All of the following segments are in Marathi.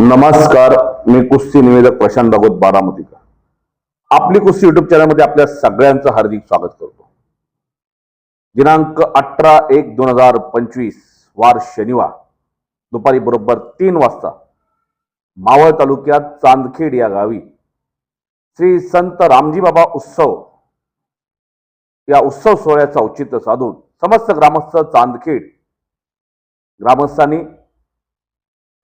नमस्कार मी कुस्ती निवेदक प्रशांत भागवत बारामतीकर. आपली कुस्ती युट्यूब चॅनलमध्ये आपल्या सगळ्यांचं हार्दिक स्वागत करतो. दिनांक अठरा एक दोन हजार पंचवीस वार शनिवार दुपारी बरोबर तीन वाजता मावळ तालुक्यात चांदखेड या गावी श्री संत रामजी बाबा उत्सव या उत्सव सोहळ्याचं औचित्य साधून समस्त ग्रामस्थ चांदखेड ग्रामस्थांनी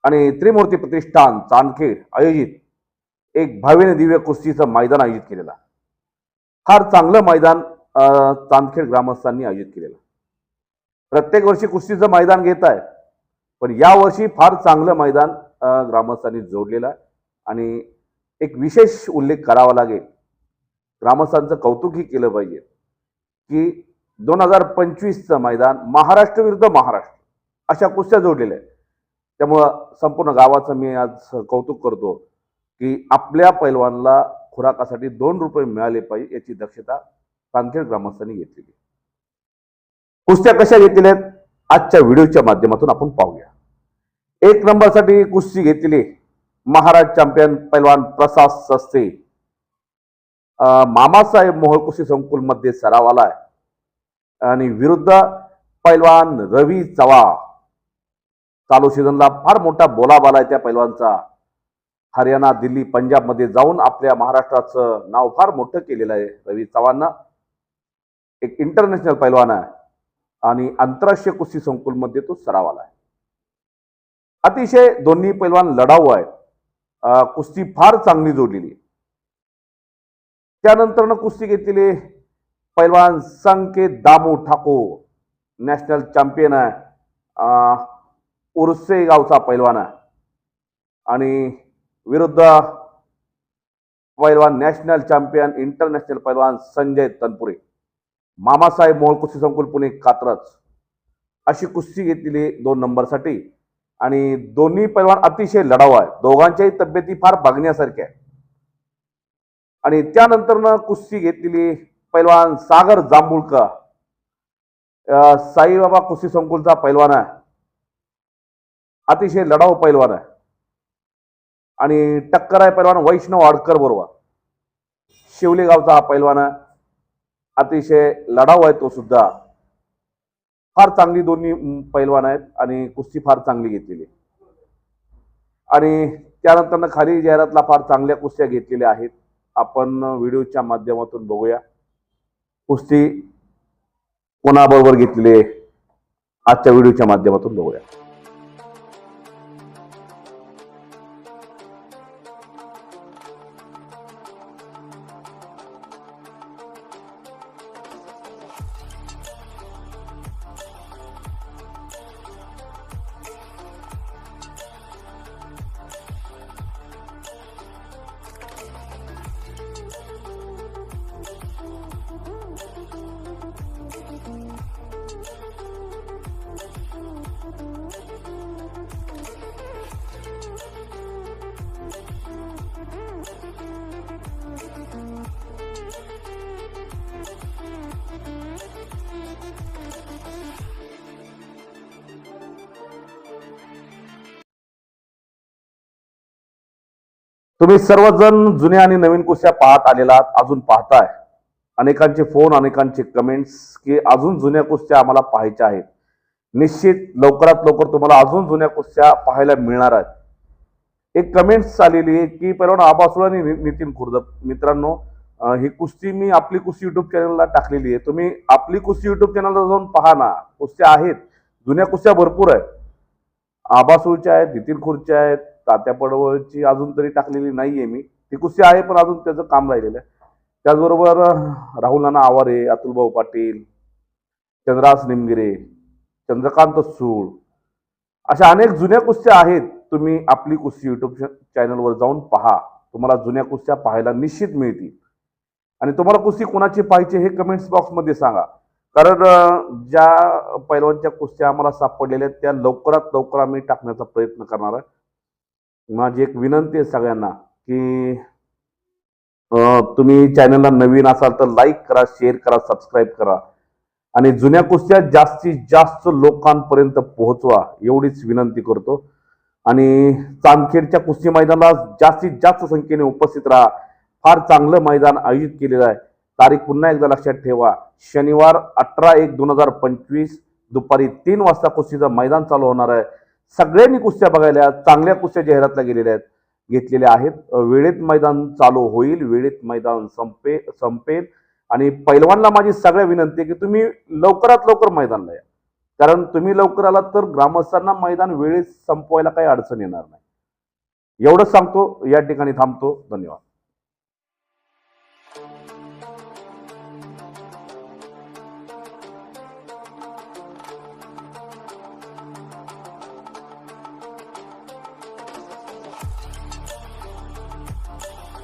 आणि त्रिमूर्ती प्रतिष्ठान चांदखेड आयोजित एक भव्य दिव्य कुस्तीचं मैदान आयोजित केलेलं फार चांगलं मैदान चांदखेड ग्रामस्थांनी आयोजित केलेलं प्रत्येक वर्षी कुस्तीचं मैदान घेत आहे पण यावर्षी फार चांगलं मैदान ग्रामस्थांनी जोडलेलं आहे. आणि एक विशेष उल्लेख करावा लागेल. ग्रामस्थांचं कौतुकही केलं पाहिजे की दोन हजार पंचवीसचं मैदान महाराष्ट्र विरुद्ध महाराष्ट्र अशा कुस्त्या जोडलेल्या आहेत. त्यामुळं संपूर्ण गावाचं मी आज कौतुक करतो की आपल्या पैलवानला खुराकासाठी दोन रुपये मिळाले पाहिजे याची दक्षता कांखेड ग्रामस्थांनी घेतलेली कुस्त्या कशा घेतलेल्या आहेत? आजच्या व्हिडिओच्या माध्यमातून आपण पाहूया. एक नंबरसाठी कुस्ती घेतलेली महाराज चॅम्पियन पैलवान प्रसाद सस्ते. मामासाहेब मोहोळ कुस्ती संकुलमध्ये सराव आलाय आणि विरुद्ध पैलवान रवी चव्हाण. चालू सीझनला फार मोठा बोलाबाला आहे त्या पैलवानचा. हरियाणा दिल्ली पंजाबमध्ये जाऊन आपल्या महाराष्ट्राचं नाव फार मोठं केलेलं आहे रवी चव्हाणनं एक इंटरनॅशनल पैलवान आहे आणि आंतरराष्ट्रीय कुस्ती संकुलमध्ये तो सराव आला आहे अतिशय दोन्ही पैलवान लढाऊ आहे कुस्ती फार चांगली जोडलेली त्यानंतरनं कुस्ती घेतलेली पैलवान संकेत दामू ठाकूर नॅशनल चॅम्पियन आहे. अं, उर्से गावचा पैलवान आहे. आणि विरुद्ध पैलवान नॅशनल चॅम्पियन इंटरनॅशनल पैलवान संजय तनपुरे. मामासाहेब मोहोळ कुस्ती संकुल पुणे कात्रज. अशी कुस्ती घेतलेली दोन नंबरसाठी. आणि दोन्ही पैलवान अतिशय लढावा आहे दोघांच्याही तब्येती फार बघण्यासारख्या आहे आणि त्यानंतरनं कुस्ती घेतलेली पैलवान सागर जांभुळकर. साईबाबा कुस्ती संकुलचा पैलवान आहे. अतिशय लढाऊ पैलवान आहे. आणि टक्कर आहे पैलवान वैष्णव आडकर बरोबर. शिवले गावचा हा पैलवान आहे. अतिशय लढाऊ आहे तो सुद्धा. फार चांगली दोन्ही पैलवान आहेत आणि कुस्ती फार चांगली घेतलेली आहे. आणि त्यानंतर खाली जाहिरातला फार चांगल्या कुस्त्या घेतलेल्या आहेत. आपण व्हिडिओच्या माध्यमातून बघूया. कुस्ती कोणाबरोबर घेतलेली आहे? आजच्या व्हिडिओच्या माध्यमातून बघूया. तुम्ही सर्वजण जुन्या आणि नवीन कुस्त्या पाहत आलेला आहात, अजून पाहताय. अनेकांचे फोन अनेकांचे कमेंट्स की अजून जुन्या कुस्त्या आम्हाला पाहायच्या आहेत. निश्चित लवकरात लवकर तुम्हाला अजून जुन्या कुस्त्या पाहायला मिळणार आहेत. एक कमेंट्स आलेली आहे की परवा आबासुळ आणि नि- नितीन खुर्द. मित्रांनो ही कुस्ती मी आपली कुस्ती युट्यूब चॅनलला टाकलेली आहे. तुम्ही आपली कुस्ती युट्यूब चॅनलला जाऊन पहा ना. कुस्त्या आहेत. जुन्या कुस्त्या भरपूर आहेत. आबासूळच्या आहेत नितीन खुर्च्या आहेत तात्या पडवळची अजून तरी टाकलेली नाहीये मी. ती कुस्ती आहे पण अजून त्याचं काम राहिलेलं आहे. त्याचबरोबर राहुल नाना आवारे अतुलभाऊ पाटील चंद्रास निमगिरे चंद्रकांत सूळ अशा अनेक जुन्या कुस्त्या आहेत तुम्ही आपली कुस्ती युट्यूब चॅनलवर जाऊन पहा. तुम्हाला जुन्या कुस्त्या पाहायला निश्चित मिळतील. आणि तुम्हाला कुस्ती कोणाची पाहिजे हे कमेंट्स बॉक्समध्ये सांगा. कारण ज्या पैलवानच्या कुस्त्या आम्हाला सापडलेल्या आहेत त्या लवकरात लवकर आम्ही टाकण्याचा प्रयत्न करणार आहे. माझी एक विनंती आहे सगळ्यांना की तुम्ही चॅनलला नवीन असाल तर लाईक करा शेअर करा सबस्क्राईब करा. आणि जुन्या कुस्त्या जास्तीत जास्त लोकांपर्यंत पोहोचवा एवढीच विनंती करतो. आणि चांदखेडच्या कुस्ती मैदानाला जास्तीत जास्त संख्येने उपस्थित राहा. फार चांगलं मैदान आयोजित केलेलं आहे. तारीख पुन्हा एकदा लक्षात ठेवा. शनिवार अठरा एक दोन हजार पंचवीस दुपारी तीन वाजता कुस्तीचं मैदान चालू होणार आहे. सगळ्यांनी कुस्त्या बघायला चांगल्या कुस्त्या जाहिरातला गेलेल्या आहेत. घेतलेल्या आहेत. वेळेत मैदान चालू होईल वेळेत मैदान संपे संपेल. आणि पैलवानला माझी सगळ्या विनंती आहे की तुम्ही लवकरात लवकर मैदानला या. कारण तुम्ही लवकर आलात तर ग्रामस्थांना मैदान वेळेत संपवायला काही अडचण येणार नाही. एवढंच सांगतो. या ठिकाणी थांबतो. धन्यवाद.